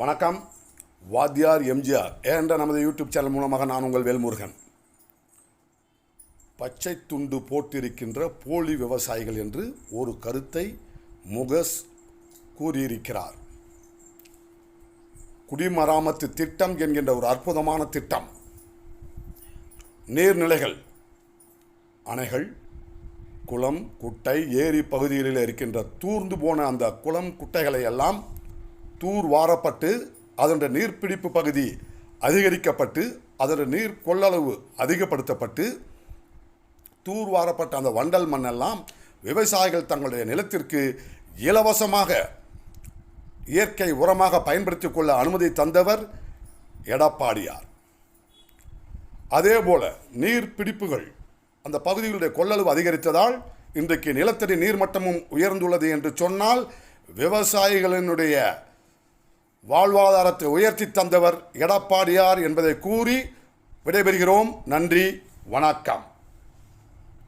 வணக்கம். வாத்தியார் எம்ஜிஆர் என்ற நமது யூடியூப் சேனல் மூலமாக நான் உங்கள் வேல்முருகன். பச்சை துண்டு போட்டிருக்கின்ற போலி விவசாயிகள் என்று ஒரு கருத்தை முகஸ் கூறியிருக்கிறார். குடிமராமத்து திட்டம் என்கின்ற ஒரு அற்புதமான திட்டம். நீர்நிலைகள் அணைகள் குளம் குட்டை ஏரி பகுதிகளில் இருக்கின்ற தூர்ந்து போன அந்த குளம் குட்டைகளை எல்லாம் தூர் வாரப்பட்டு அதனுடைய நீர்ப்பிடிப்பு பகுதி அதிகரிக்கப்பட்டு அதனுடைய நீர் கொள்ளளவு அதிகப்படுத்தப்பட்டு தூர் வாரப்பட்ட அந்த வண்டல் மண்ணெல்லாம் விவசாயிகள் தங்களுடைய நிலத்திற்கு இலவசமாக இயற்கை உரமாக பயன்படுத்தி கொள்ள அனுமதி தந்தவர் எடப்பாடியார். அதேபோல நீர் பிடிப்புகள் அந்த பகுதிகளுடைய கொள்ளளவு அதிகரித்ததால் இன்றைக்கு நிலத்தடி நீர்மட்டமும் உயர்ந்துள்ளது என்று சொன்னால் விவசாயிகளினுடைய வாழ்வாதாரத்தை உயர்த்தி தந்தவர் எடப்பாடியார் என்பதை கூறி விடைபெறுகிறோம். நன்றி வணக்கம்.